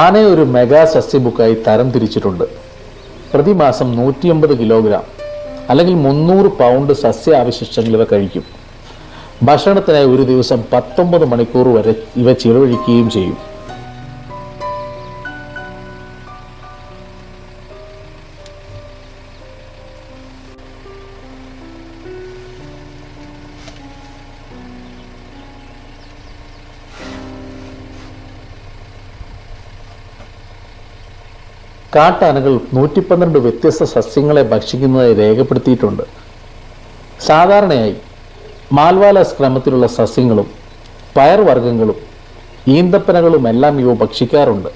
ആനയെ ഒരു മെഗാ സസ്യബുക്കായി തരം തിരിച്ചിട്ടുണ്ട്. പ്രതിമാസം നൂറ്റിയമ്പത് കിലോഗ്രാം അല്ലെങ്കിൽ മുന്നൂറ് പൗണ്ട് സസ്യാവശിഷ്ടങ്ങൾ ഇവ കഴിക്കും. ഭക്ഷണത്തിനായി ഒരു ദിവസം പത്തൊമ്പത് മണിക്കൂർ വരെ ഇവ ചിലവഴിക്കുകയും ചെയ്യും. കാട്ടാനകൾ നൂറ്റി പന്ത്രണ്ട് വ്യത്യസ്ത സസ്യങ്ങളെ ഭക്ഷിക്കുന്നതായി രേഖപ്പെടുത്തിയിട്ടുണ്ട്. സാധാരണയായി മാൽവാലസ് ക്രമത്തിലുള്ള സസ്യങ്ങളും പയർവർഗങ്ങളും ഈന്തപ്പനകളുമെല്ലാം ഇവ ഭക്ഷിക്കാറുണ്ട്.